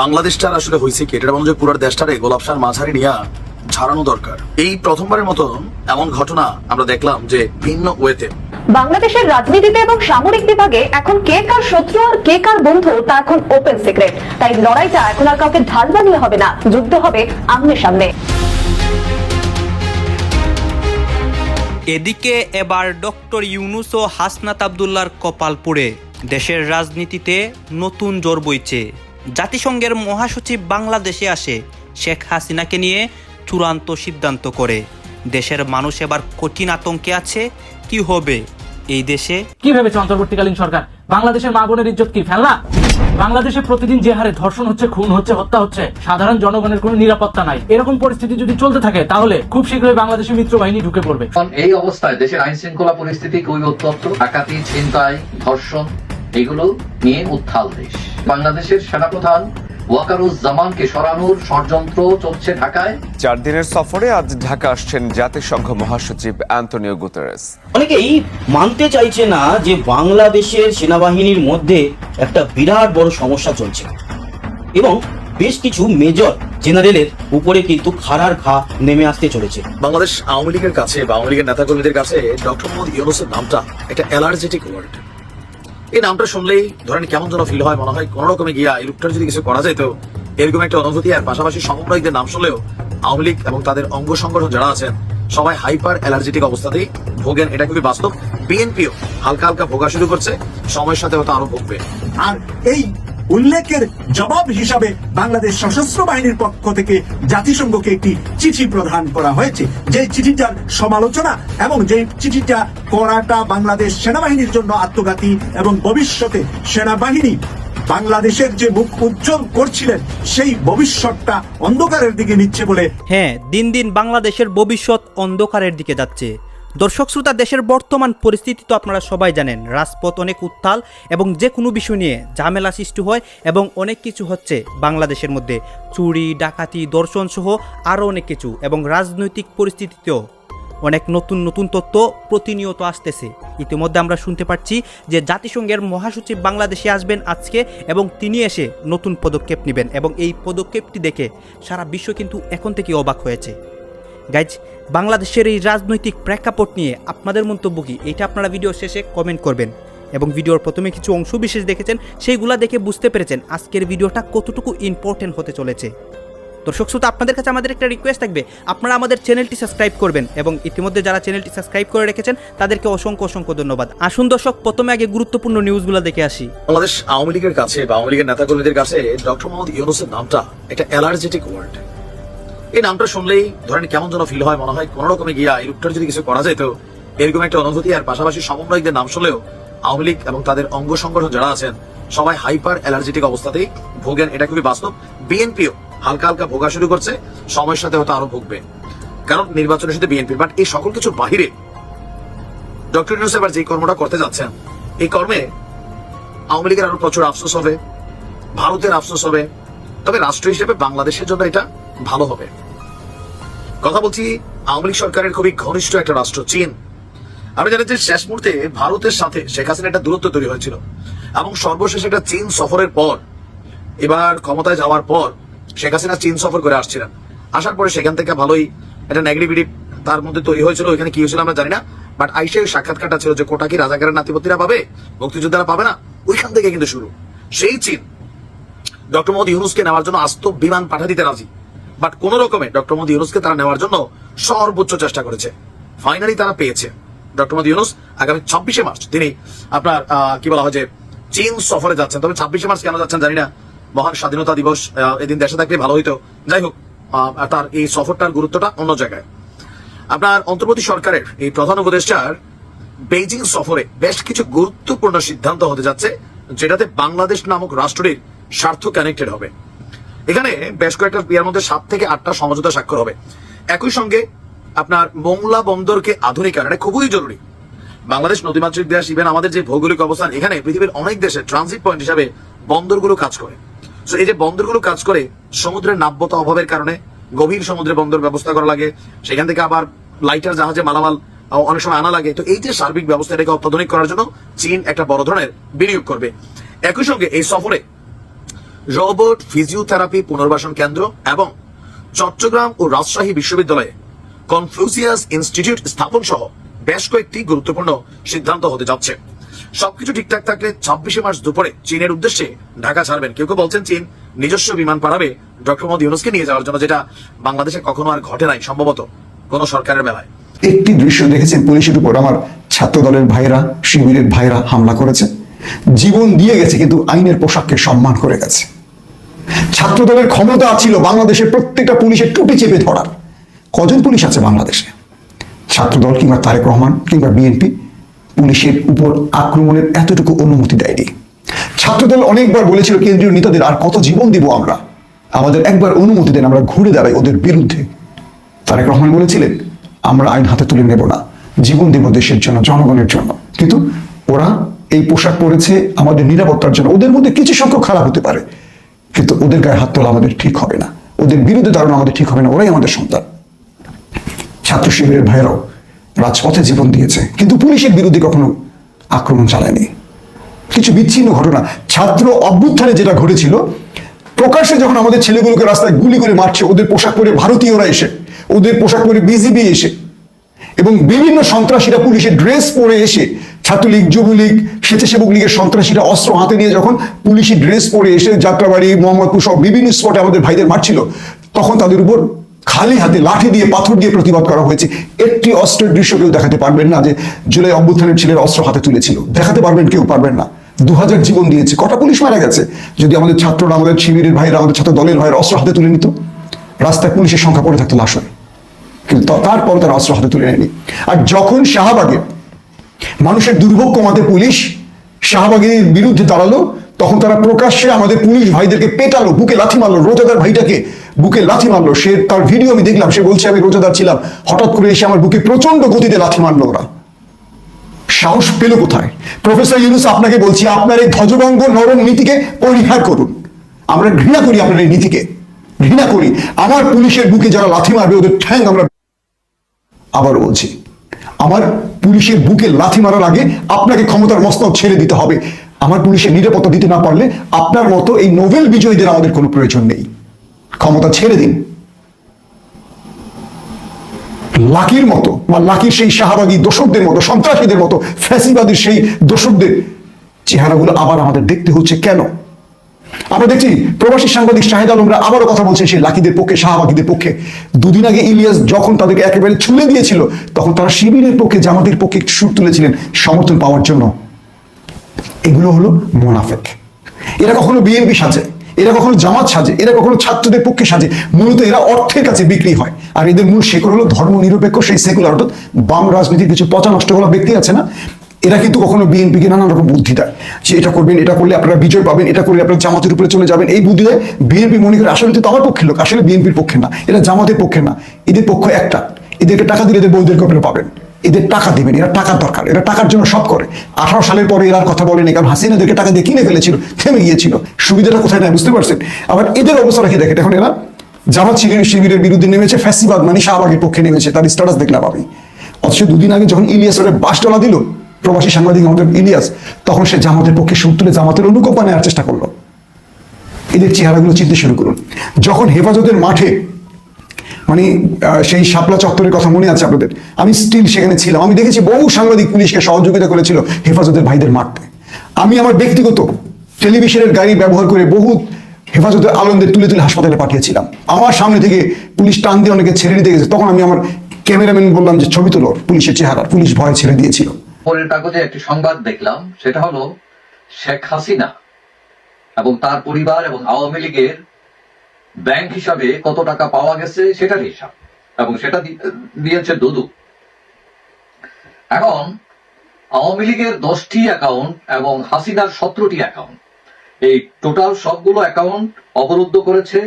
বাংলাদেশটার আসলে হয়েছে কি? এটা মনে হয় পুরার দেশটারে গোলাপ সার মাঝারি নিয়ে ঝাড়ানো দরকার। এই প্রথমবারের মতো এমন ঘটনা আমরা দেখলাম যে ভিন্ন ওয়েতে। বাংলাদেশের রাজনীতিতে এবং সামরিক বিভাগে এখন কে কার শত্রু আর কে কার বন্ধু তা এখন ওপেন সিক্রেট তাই লড়াইটা এখন আর কাউকে ঢাল বানিয়ে হবে না যুদ্ধ হবে আমনে সামনে। এদিকে এবার ডক্টর ইউনুস ও হাসনাত আবদুল্লার কপাল পড়ে। দেশের রাজনীতিতে নতুন জোর বইছে। জাতিসংঘের মহাসচিব বাংলাদেশে আসে। শেখ হাসিনাকে নিয়ে চূড়ান্ত সিদ্ধান্ত করে। দেশের মানুষ এবার কঠিন আতঙ্কে আছে। কি হবে? এই দেশে কি ভেবেছে অন্তর্বর্তীকালীন সরকার? বাংলাদেশের মা বোনের ইজ্জত কি? ফেলনা বাংলাদেশে প্রতিদিন যে হারে ধর্ষণ হচ্ছে খুন হচ্ছে হত্যা হচ্ছে সাধারণ জনগণের কোনো নিরাপত্তা নাই। এরকম পরিস্থিতি যদি চলতে থাকে তাহলে খুব শীঘ্রই বাংলাদেশের মিত্র বাহিনী ঢুকে পড়বে। এই অবস্থায় দেশের আইন শৃঙ্খলা পরিস্থিতি খুবই উত্তপ্ত ডাকাতি ছিনতাই ধর্ষণ এগুলো নিয়ে উত্থাল দেশ। বাংলাদেশের সেনাপ্রধান ওয়াকারুজ্জামানকে সরানোর ষড়যন্ত্র চলছে ঢাকায়। চার দিনের সফরে আজ ঢাকা আসছেন জাতিসংঘ মহাসচিব অ্যান্তনিও গুতেরেস। অনেকেই মানতে চাইছে না যে বাংলাদেশের সেনাবাহিনীর মধ্যে একটা বিরাট বড় সমস্যা চলছে। এবং বেশ কিছু মেজর জেনারেলের উপরে কিন্তু খাড়ার ঘা নেমে আসতে চলেছে। বাংলাদেশ আওয়ামী লীগের কাছে বা আওয়ামী লীগের নেতাকর্মীদের কাছে ডক্টর মোহাম্মদ ইউনুসের নামটা একটা অ্যালার্জেটিক ওয়ার্ড। এই নামটা শুনলেই ধরেন কেমন যেন ফিল হয়, মনে হয় কোন রকমে গিয়া এই লোকটার যদি কিছু করা যেত এরকম একটা অনুভূতি। আর পাশাপাশি সমন্বয়কদের নাম শুনলেও আওয়ামী লীগ এবং তাদের অঙ্গ সংগঠন যারা আছেন, সবাই হাইপার অ্যালার্জেটিক অবস্থাতেই ভোগেন। এটা খুবই বাস্তব। বিএনপিও হালকা হালকা ভোগা শুরু করছে। সময়ের সাথে হয়তো আরও ভোগবে। আর এই উল্লেখের জবাব হিসাবে বাংলাদেশ সশস্ত্র বাহিনীর পক্ষ থেকে জাতিসংঘকে একটি চিঠি প্রদান করা হয়েছে। যে চিঠিটার সমালোচনা এবং যে চিঠিটা করাটা বাংলাদেশ সেনাবাহিনীর জন্য আত্মঘাতী এবং ভবিষ্যতে সেনাবাহিনী বাংলাদেশের যে মুখ উজ্জ্বল করছিলেন, সেই ভবিষ্যৎটা অন্ধকারের দিকে নিচ্ছে বলে হ্যাঁ দিন দিন বাংলাদেশের ভবিষ্যৎ অন্ধকারের দিকে যাচ্ছে। দর্শক শ্রোতা, দেশের বর্তমান পরিস্থিতি তো আপনারা সবাই জানেন। রাজপথ অনেক উত্তাল এবং যে কোনো বিষয় নিয়ে ঝামেলা সৃষ্টি হয় এবং অনেক কিছু হচ্ছে বাংলাদেশের মধ্যে। চুরি, ডাকাতি, দর্শন সহ আরও অনেক কিছু এবং রাজনৈতিক পরিস্থিতিতেও অনেক নতুন নতুন তথ্য প্রতিনিয়ত আসতেছে। ইতিমধ্যে আমরা শুনতে পাচ্ছি যে জাতিসংঘের মহাসচিব বাংলাদেশে আসবেন আজকে এবং তিনি এসে নতুন পদক্ষেপ নেবেন এবং এই পদক্ষেপটি দেখে সারা বিশ্ব কিন্তু এখন থেকে অবাক হয়েছে। গাইজ বাংলাদেশের এই রাজনৈতিক প্রেক্ষাপট নিয়ে আপনাদের মন্তব্য কি এটা আপনারা ভিডিও শেষে কমেন্ট করবেন। এবং ভিডিওর প্রথমে কিছু অংশ বিশেষ দেখেছেন, সেইগুলা দেখে বুঝতে পেরেছেন আজকের ভিডিওটা কতটুকু ইম্পর্টেন্ট হতে চলেছে। দর্শক শ্রোতা, আপনাদের কাছে আমাদের একটা রিকোয়েস্ট থাকবে, আপনারা আমাদের চ্যানেলটি সাবস্ক্রাইব করবেন এবং ইতিমধ্যে যারা চ্যানেলটি সাবস্ক্রাইব করে রেখেছেন, তাদেরকে অসংখ্য অসংখ্য ধন্যবাদ। আসুন দর্শক, প্রথমে আগে গুরুত্বপূর্ণ নিউজগুলো দেখে আসি। বাংলাদেশ আওয়ামী লীগের কাছে বা আওয়ামী লীগের নেতাকর্মীদের কাছে ডক্টর মোহাম্মদ ইউনুসের নামটা একটা অ্যালার্জেটিক ওয়ার্ড এই নামটা শুনলেই ধরেন কেমন যেন ফিল হয়, মনে হয় কোন রকমে গিয়া এই লোকটার যদি কিছু করা যেত এরকম একটা অনুভূতি। আর পাশাপাশি সমন্বয়কদের নাম শুনলেও আওয়ামী লীগ এবং তাদের অঙ্গ সংগঠন যারা আছেন, সবাই হাইপার অ্যালার্জেটিক অবস্থাতেই ভোগেন। এটা খুবই বাস্তব। বিএনপিও হালকা হালকা ভোগা শুরু করছে, সময়ের সাথে হয়তো আরও ভুগবে। কারণ নির্বাচনের সাথে বিএনপি বাট এই সকল কিছুর বাহিরে ডক্টর ইউনুস এবার যে কর্মটা করতে যাচ্ছেন, এই কর্মে আওয়ামী লীগের আরও প্রচুর আফসোস হবে, ভারতের আফসোস হবে। তবে রাষ্ট্র হিসেবে বাংলাদেশের জন্য এটা ভালো হবে। কথা বলছি, আওয়ামী সরকারের খুবই ঘনিষ্ঠ একটা রাষ্ট্র, চীন। আমি জানি যে শেষ মুহূর্তে ভারতের সাথে শেখ হাসিনা একটা দূরত্ব তৈরি হয়েছিল এবং সর্বশেষ একটা চীন সফরের পর, এবার ক্ষমতায় যাওয়ার পর, শেখ হাসিনা চীন সফর করে আসছিলেন। আসার পরে সেখান থেকে ভালোই একটা নেগেটিভিটি তার মধ্যে তৈরি হয়েছিল। ওইখানে কি হয়েছিল আমরা জানি না বাট আইসে ওই সাক্ষাৎকারটা ছিল যে কোটা কি রাজাকারের নাতিপতিরা পাবে, মুক্তিযোদ্ধারা পাবে না, ওইখান থেকে কিন্তু শুরু। সেই চীন, ডক্টর মোহাম্মদ ইউনুসকে নেওয়ার জন্য আস্ত বিমান পাঠা দিতে রাজি। বাট কোন রকমে ডক্টর মোহাম্মদ ইউনুসকে তারা নেওয়ার জন্য সর্বোচ্চ চেষ্টা করেছে। ফাইনালি তারা পেয়েছে। ডক্টর মোহাম্মদ ইউনুস আগামী ছাব্বিশে মার্চ তিনি আপনার কি বলা হয় যে, চীন সফরে যাচ্ছেন। তবে ছাব্বিশে মার্চ কেন যাচ্ছেন জানি না। মহান স্বাধীনতা দিবস এদিন দেশে থাকলে ভালো হইতো। যাই হোক তার এই সফরটার গুরুত্বটা অন্য জায়গায়। আপনার অন্তর্বর্তী সরকারের এই প্রধান উপদেষ্টার বেইজিং সফরে বেশ কিছু গুরুত্বপূর্ণ সিদ্ধান্ত হতে যাচ্ছে, যেটাতে বাংলাদেশ নামক রাষ্ট্রটির স্বার্থ কানেক্টেড হবে। এখানে বেশ কয়েকটা বিয়ার মধ্যে সাত থেকে আটটা সমঝোতা স্বাক্ষর হবে। একই সঙ্গে আপনার মোংলা বন্দরকে আধুনিকায়ন, এটা খুবই জরুরি। বাংলাদেশ নদীমাতৃক দেশ ইভেন আমাদের যে ভৌগোলিক অবস্থান, এখানে পৃথিবীর অনেক দেশে ট্রানজিট পয়েন্ট হিসাবে বন্দরগুলো কাজ করে। তো এই যে বন্দরগুলো কাজ করে, সমুদ্রের নাব্যতা অভাবের কারণে গভীর সমুদ্রে বন্দর ব্যবস্থা করা লাগে, সেখান থেকে আবার লাইটার জাহাজে মালামাল অনেক সময় আনা লাগে। তো এই যে সার্বিক ব্যবস্থা এটাকে অত্যাধুনিক করার জন্য চীন একটা বড় ধরনের বিনিয়োগ করবে। একই সঙ্গে এই সফরে রোবট, ফিজিওথেরাপি, পুনর্বাসন কেন্দ্র এবং চট্টগ্রাম ও রাজশাহী বিশ্ববিদ্যালয়ে কনফ্লুসিয়াস ইনস্টিটিউট স্থাপন সহ বেশ কয়েকটি গুরুত্বপূর্ণ সিদ্ধান্ত হতে যাচ্ছে। সবকিছু ঠিকঠাক থাকলে ছাব্বিশে মার্চ দুপুরে চীনের উদ্দেশ্যে ঢাকা ছাড়বেন। কেউ কেউ বলছেন চীন নিজস্ব বিমান পাঠাবে ডক্টর মোহাম্মদ ইউনুসকে নিয়ে যাওয়ার জন্য, যেটা বাংলাদেশে কখনো আর ঘটে নাই, সম্ভবত কোন সরকারের বেলায়। একটি দৃশ্য দেখেছেন পুলিশের উপর। আমার ছাত্র দলের ভাইরা শিবিরের ভাইরা হামলা করেছে। জীবন দিয়ে গেছে, কিন্তু আইনের পোশাককে সম্মান করে গেছে। ছাত্র দলের ক্ষমতা ছিল বাংলাদেশের প্রত্যেকটা পুলিশের টুপি চেপে ধরার। কজন পুলিশ আছে বাংলাদেশে? ছাত্রদল কিংবা তারেক রহমান কিংবা বিএনপি, পুলিশের উপর আক্রমণের এতটুকু অনুমতি দেয়নি। ছাত্রদল অনেকবার বলেছিল, কেন্দ্রীয় নেতাদের আর কত জীবন দিব আমরা? আমাদের একবার অনুমতি দেন, আমরা ঘুরে দাঁড়াই ওদের বিরুদ্ধে। তারেক রহমান বলেছিলেন, আমরা আইন হাতে তুলে নেব না। জীবন দেব দেশের জন্য, জনগণের জন্য। কিন্তু ওরা এই পোশাক পরেছে আমাদের নিরাপত্তার জন্য। ওদের মধ্যে কিছু সংখ্যক খারাপ হতে পারে, কিন্তু ওদের গায়ে হাত তোলা আমাদের ঠিক হবে না। ওদের বিরুদ্ধে দাঁড়ানো আমাদের ঠিক হবে না, ওরাই আমাদের সন্তান। ছাত্র শিবিরের ভাইয়েরাও রাজপথে জীবন দিয়েছে, কিন্তু পুলিশের বিরুদ্ধে কখনো আক্রমণ চালায়নি। কিছু বিচ্ছিন্ন ঘটনা, ছাত্র অভ্যুত্থানে যেটা ঘটেছিল, প্রকাশ্যে যখন আমাদের ছেলেগুলোকে রাস্তায় গুলি করে মারছে, ওদের পোশাক পরে ভারতীয়রা এসে, ওদের পোশাক পরে বিজিবি এসে, এবং বিভিন্ন সন্ত্রাসীরা পুলিশের ড্রেস পরে এসে ছাত্রলীগ, যুবলীগ, স্বেচ্ছাসেবক লীগের সন্ত্রাসীরা অস্ত্র হাতে নিয়ে যখন পুলিশি ড্রেস পরে এসে যাত্রাবাড়ি, মোহাম্মদপুর সব বিভিন্ন স্পটে আমাদের ভাইদের মারছিল, তখন তাদের উপর খালি হাতে লাঠি দিয়ে, পাথর দিয়ে প্রতিবাদ করা হয়েছে। একটি অস্ত্রের দৃশ্য কেউ দেখাতে পারবেন না যে জুলাই অভ্যুত্থানের ছেলের অস্ত্র হাতে তুলেছিল। দেখাতে পারবেন কেউ পারবেন না। দু হাজার জীবন দিয়েছে। কটা পুলিশ মারা গেছে? যদি আমাদের ছাত্ররা, আমাদের শিবিরের ভাইরা আমাদের ছাত্র দলের ভাইয়ের অস্ত্র হাতে তুলে নিত, রাস্তায় পুলিশের সংখ্যা পড়ে থাকতো লাশ হয়ে। কিন্তু তারপর তারা অস্ত্র হাতে তুলে নেয়নি। আর যখন শাহবাগে মানুষের দুর্ভোগ কমাতে পুলিশ শাহবাগের বিরুদ্ধে দাঁড়াল। তখন তারা প্রকাশ্যে আমাদের পুলিশ ভাইদেরকে পেটালো, বুকে লাথি মারলো, রোজাদার ভাইটাকে বুকে লাথি মারলো। সে তার ভিডিও আমি দেখলাম, সে বলছে, আমি রোজাদার ছিলাম। হঠাৎ করে এসে আমার বুকে প্রচণ্ড গতিতে লাথি মারলো ওরা। সাহস পেল কোথায়? প্রফেসর ইউনুস, আপনাকে বলছি, আপনার এই ধ্বজভঙ্গ নরম নীতিকে পরিহার করুন। আমরা ঘৃণা করি আপনার এই নীতিকে। ঘৃণা করি। আমার পুলিশের বুকে যারা লাথি মারবে, ওদের ঠ্যাং আমরা আবার বলছি আমার পুলিশের বুকে লাথি মারার আগে আপনাকে ক্ষমতার মস্তক ছেড়ে দিতে হবে। আমার পুলিশের নিরাপত্তা দিতে না পারলে আপনার মতো এই নোবেল বিজয়ীদের আমাদের কোনো প্রয়োজন নেই। ক্ষমতা ছেড়ে দিন। লাকির মতো বা লাকির সেই শাহবাগী দোষকদের মতো, সন্ত্রাসীদের মতো, ফ্যাসিবাদীর সেই দোষকদের চেহারাগুলো আবার আমাদের দেখতে হচ্ছে কেন? আমরা দেখছি প্রবাসী সাংবাদিক শাহেদ আলমরা আবারও কথা বলছেন সেই লাকিদের পক্ষে শাহবাগীদের পক্ষে। দুদিন আগে ইলিয়াস যখন তাদেরকে একেবারে ছুলে দিয়েছিল, তখন তারা শিবিরের পক্ষে, জামাতের পক্ষে সুর তুলেছিলেন সমর্থন পাওয়ার জন্য। এগুলো হলো মোনাফেক। এরা কখনো বিএনপি সাজে, এরা কখনো জামাত সাজে, এরা কখনো ছাত্রদের পক্ষে সাজে। মূলত এরা অর্থের কাছে বিক্রি হয়। আর এদের মূল শেকড় হলো ধর্ম নিরপেক্ষ সেই সেকুলার, অর্থাৎ বাম রাজনীতির কিছু পচা নষ্ট করা ব্যক্তি আছে না? এরা কিন্তু কখনো বিএনপিকে নানান রকম বুদ্ধি দেয়। যে এটা করবেন, এটা করলে আপনারা বিজয় পাবেন, এটা করলে আপনারা জামাতের উপরে চলে যাবেন। এই বুদ্ধি দেয় বিএনপি মনে করে, আসলে তো আমার পক্ষে লোক, আসলে বিএনপির পক্ষে না। এটা জামাতের পক্ষে না। এদের পক্ষ একটা। এদেরকে টাকা দিলে এদের বউদেরকে আপনারা পাবেন। এদের টাকা দিবেন, এরা টাকার দরকার। এরা টাকার জন্য সব করে। আঠারো সালের পরে এরা কথা বলেনি কারণ হাসিনাদেরকে টাকা দিয়ে কিনে ফেলেছিল, থেমে গিয়েছিল। সুবিধাটা কোথায় নেয় বুঝতে পারছেন? আবার এদের অবস্থা রেখে দেখেন, এখন এরা জামাত শিবিরের শিবিরের বিরুদ্ধে নেমেছে, ফ্যাসিবাদ মানে শাহবাগের পক্ষে নেমেছে। তার স্ট্যাটাস দেখলাম আমি। অথচ দুদিন আগে যখন ইলিয়াস বাস ডলা দিল প্রবাসী সাংবাদিক আমাদের ইলিয়াস, তখন সে জামাতের পক্ষে সুর তুলে জামাতের অনুকম্পা নেওয়ার চেষ্টা করল। এদের চেহারাগুলো চিনতে শুরু করুন। যখন হেফাজতের মাঠে মানে সেই শাপলা চত্বরের কথা মনে আছে আপনাদের, আমি স্টিল সেখানে ছিলাম। আমি দেখেছি বহু সাংবাদিক পুলিশকে সহযোগিতা করেছিল হেফাজতের ভাইদের মারতে আমি আমার ব্যক্তিগত টেলিভিশনের গাড়ি ব্যবহার করে বহু হেফাজতের আলমদের তুলে তুলে হাসপাতালে পাঠিয়েছিলাম। আমার সামনে থেকে পুলিশ টান দিয়ে অনেকে ছেড়ে দিতে গেছে। তখন আমি আমার ক্যামেরাম্যান বললাম যে, ছবি তোলো। পুলিশের চেহারা, পুলিশ ভয় ছেড়ে দিয়েছিল। পরের কাগজে একটি সংবাদ দেখলাম, সেটা হলো শেখ হাসিনা এবং তার পরিবার এবং আওয়ামী লীগের ব্যাংক হিসাবে কত টাকা পাওয়া গেছে সেটার হিসাব, এবং সেটা দিয়েছে দুদু। এখন আওয়ামী লীগের দশটি অ্যাকাউন্ট এবং হাসিনার সতেরোটি অ্যাকাউন্ট, এই টোটাল সবগুলো অ্যাকাউন্ট অবরুদ্ধ করেছে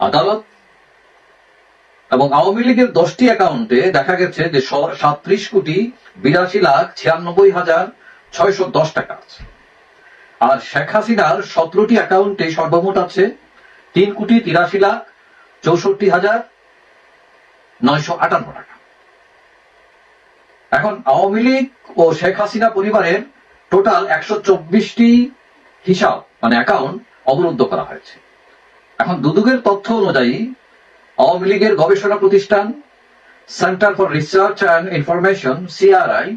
আদালত এবং আওয়ামী লীগের দশটি অ্যাকাউন্টে দেখা গেছে যে সাত্রিশ কোটি বিরাশি লাখ ছিয়ানব্বই হাজার ছয়শো দশ টাকা আছে। আর শেখ হাসিনার সতেরোটি অ্যাকাউন্টে সর্বমোট আছে তিন কোটি তিরাশি লাখ চৌষট্টি হাজার নয়শো আটান্ন টাকা। এখন আওয়ামী লীগ ও শেখ হাসিনা পরিবারের টোটাল একশো চব্বিশটি হিসাব মানে অ্যাকাউন্ট অবরুদ্ধ করা হয়েছে। এখন দুদুকের তথ্য অনুযায়ী আওয়ামী লীগের গবেষণা প্রতিষ্ঠান centre for research and information CRI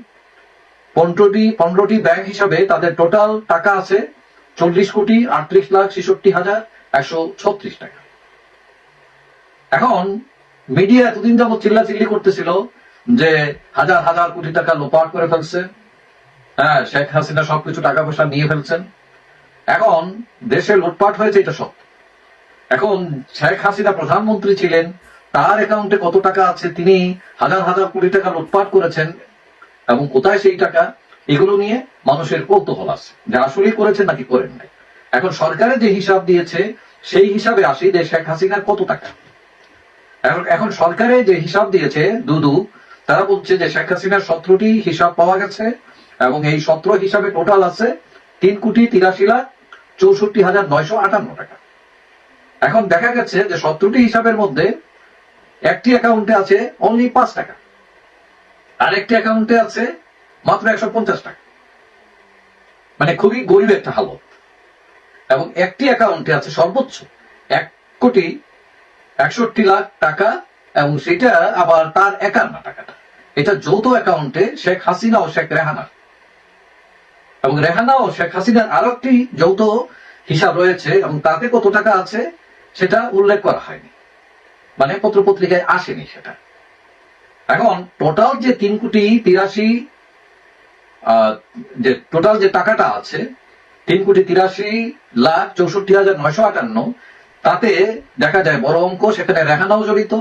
পনেরোটি পনেরোটি ব্যাংক হিসাবে তাদের টোটাল টাকা আছে চল্লিশ কোটি আটত্রিশ লাখ ছেষট্টি হাজার একশো ছত্রিশ টাকা। এখন মিডিয়া এতদিন যাবত চিল্লাচিল্লি করতেছিল যে হাজার হাজার কোটি টাকা লোপাট করে ফেলছে। হ্যাঁ শেখ হাসিনা সবকিছু টাকা পয়সা নিয়ে ফেলছেন। এখন দেশে লুটপাট হয়েছে, এটা সব এখন শেখ হাসিনা প্রধানমন্ত্রী ছিলেন, তার অ্যাকাউন্টে কত টাকা আছে তিনি হাজার হাজার কোটি টাকা লুটপাট করেছেন, এবং কোথায় সেই টাকা, এগুলো নিয়ে মানুষের কৌতূহল আছে। যে আসলেই করেছেন নাকি করেন নাই। এখন সরকারের যে হিসাব দিয়েছে, সেই হিসাবে আসি যে শেখ হাসিনার কত টাকা। এখন এখন সরকারে যে হিসাব দিয়েছে, দুদু, তারা বলছে যে শেখ হাসিনার সতেরোটি হিসাব পাওয়া গেছে, এবং এই সতেরো হিসাবে টোটাল আছে তিন কোটি তিরাশি লাখ চৌষট্টি হাজার নয়শো আটান্ন টাকা। এখন দেখা গেছে যে সতেরোটি হিসাবের মধ্যে একটি অ্যাকাউন্টে আছে অনলি পাঁচ টাকা। আর একটি অ্যাকাউন্টে আছে মাত্র একশো পঞ্চাশ টাকা। মানে খুবই গরিব একটা হালত। এবং একটি অ্যাকাউন্টে আছে সর্বোচ্চ এক কোটি একষট্টি লাখ টাকা এবং সেটা আবার তার একার না টাকাটা। এটা যৌথ অ্যাকাউন্টে শেখ হাসিনা ও শেখ রেহানা। এবং রেহানা ও শেখ হাসিনার আরও একটি যৌথ হিসাব রয়েছে এবং তাতে কত টাকা আছে? সেটা উল্লেখ করা হয়নি। মানে পত্র পত্রিকায় আসেনি সেটা। এখন টোটাল যে তিন কোটি তিরাশি যে টোটাল যে টাকাটা আছে, তিন কোটি তিরাশি লাখ চৌষট্টি হাজার নয়শো আটান্ন, তাতে দেখা যায় বড় অঙ্ক, সেখানে রেহানাও জড়িত।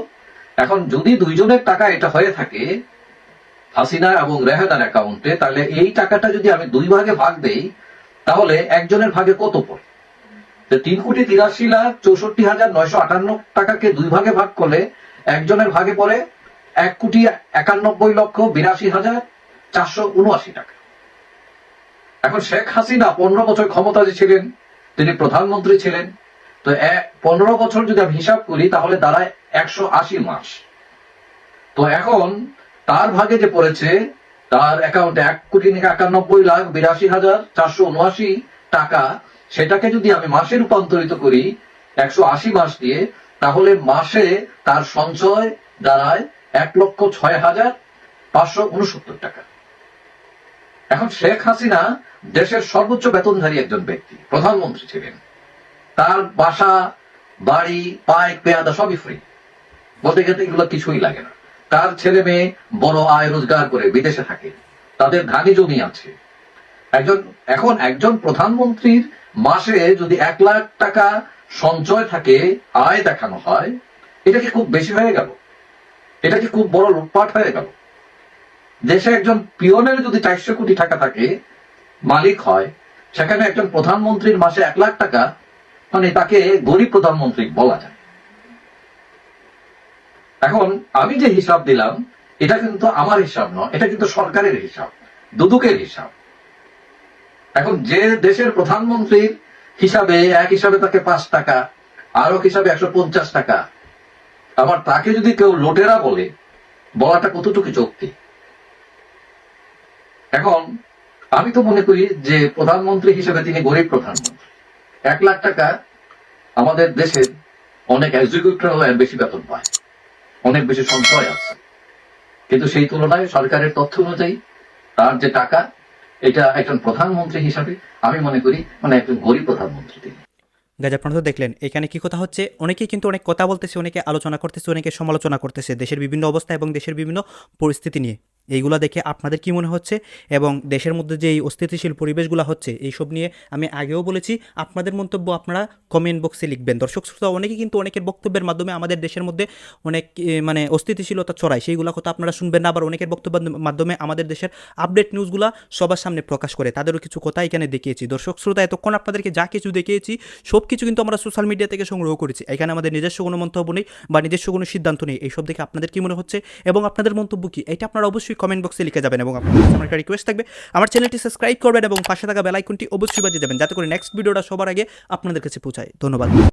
এখন যদি দুইজনের টাকা এটা হয়ে থাকে, হাসিনা এবং রেহানার অ্যাকাউন্টে তাহলে এই টাকাটা যদি আমি দুই ভাগে ভাগ দেই, তাহলে একজনের ভাগে কত পড়ে? তিন কোটি তিরাশি লাখ চৌষট্টি হাজার নয়শো আটান্ন টাকাকে দুই ভাগে ভাগ করলে একজনের ভাগে পড়ে এক কোটি একানব্বই লক্ষ বিরাশি হাজার চারশো উনআশি টাকা। এখন শেখ হাসিনা পনেরো বছর ক্ষমতায় ছিলেন, তিনি প্রধানমন্ত্রী ছিলেন, তো পনেরো বছর যদি আমি হিসাব করি, তাহলে দাঁড়ায় একশো আশি মাস। তো এখন তার ভাগে যে পড়েছে, তার অ্যাকাউন্টে এক কোটি একানব্বই লাখ বিরাশি হাজার চারশো উনআশি টাকা সেটাকে যদি আমি মাসে রূপান্তরিত করি একশো আশি মাস দিয়ে, তাহলে মাসে তার সঞ্চয় দাঁড়ায় এক লক্ষ ছয় হাজার পাঁচশো উনসত্তর টাকা। এখন শেখ হাসিনা দেশের সর্বোচ্চ বেতনধারী একজন ব্যক্তি, প্রধানমন্ত্রী ছিলেন। তার বাসা, বাড়ি পাইক পেয়াদা সবই ফ্রি বলতে গেলে এগুলো কিছুই লাগে না। তার ছেলে মেয়ে বড় আয় রোজগার করে বিদেশে থাকে। তাদের ধানি জমি আছে। একজন, এখন একজন প্রধানমন্ত্রীর মাসে যদি এক লাখ টাকা সঞ্চয় থাকে, আয় দেখানো হয়, এটা কি খুব বেশি হয়ে গেল? এটা কি খুব বড় লুটপাট হয়ে গেল? দেশে একজন পিয়নের যদি চারশো কোটি টাকা থাকে, মালিক হয়, সেখানে একজন প্রধানমন্ত্রীর মাসে এক লাখ টাকা মানে তাকে গরিব প্রধানমন্ত্রী বলা যায়। এখন আমি যে হিসাব দিলাম, এটা কিন্তু আমার হিসাব নয়, এটা কিন্তু সরকারের হিসাব, দুদুকের হিসাব। এখন যে দেশের প্রধানমন্ত্রীর হিসাবে, এক হিসাবে তাকে পাঁচ টাকা আরও হিসাবে একশো পঞ্চাশ টাকা, আবার তাকে যদি কেউ লোটেরা বলে, বলাটা কতটুকু যৌক্তিক? এখন আমি তো মনে করি যে প্রধানমন্ত্রী হিসেবে তিনি গরিব প্রধানমন্ত্রী। এক লাখ টাকা আমাদের দেশের অনেক এক্সিকিউটিভরাও বেশি বেতন পায়, অনেক বেশি সঞ্চয় আছে। কিন্তু সেই তুলনায় সরকারের তথ্য অনুযায়ী তার যে টাকা এটা একজন প্রধানমন্ত্রী হিসাবে আমি মনে করি মানে একজন গরিব প্রধানমন্ত্রী তিনি। গাজ আপনারা তো দেখলেন, এখানে কি কথা হচ্ছে? অনেকেই কিন্তু অনেক কথা বলতেছে, অনেকে আলোচনা করতেছে, অনেকে সমালোচনা করতেছে দেশের বিভিন্ন অবস্থা এবং দেশের বিভিন্ন পরিস্থিতি নিয়ে। এইগুলা দেখে আপনাদের কি মনে হচ্ছে? এবং দেশের মধ্যে যে এই অস্থিতিশীল পরিবেশগুলো হচ্ছে, এইসব নিয়ে আমি আগেও বলেছি, আপনাদের মন্তব্য আপনারা কমেন্ট বক্সে লিখবেন। দর্শক শ্রোতা, অনেকে কিন্তু অনেকের বক্তব্যের মাধ্যমে আমাদের দেশের মধ্যে অনেক মানে অস্থিতিশীলতা ছড়ায়। সেইগুলো কথা আপনারা শুনবেন না, আবার অনেকের বক্তব্যের মাধ্যমে আমাদের দেশের আপডেট নিউজগুলো সবার সামনে প্রকাশ করে। তাদেরও কিছু কথা এখানে দেখিয়েছি। দর্শক শ্রোতা, এতক্ষণ আপনাদেরকে যা কিছু দেখিয়েছি সব কিছু কিন্তু আমরা সোশ্যাল মিডিয়া থেকে সংগ্রহ করেছি। এখানে আমাদের নিজস্ব কোনো মন্তব্য নেই বা নিজস্ব কোনো সিদ্ধান্ত নেই। এইসব দেখে আপনাদের কি মনে হচ্ছে? এবং আপনাদের মন্তব্য কি? এটা আপনারা অবশ্যই কমেন্ট বক্সে লিখে যাবেন এবং আপনার কাছে আমার একটা রিকোয়েস্ট থাকবে। আমার চ্যানেলটি সাবস্ক্রাইব করবেন এবং পাশে থাকা বেলাইকনটি অবশ্যই বাজিয়ে দেবেন, যাতে করে নেক্সট ভিডিওটা সবার আগে আপনাদের কাছে পৌঁছায়। ধন্যবাদ।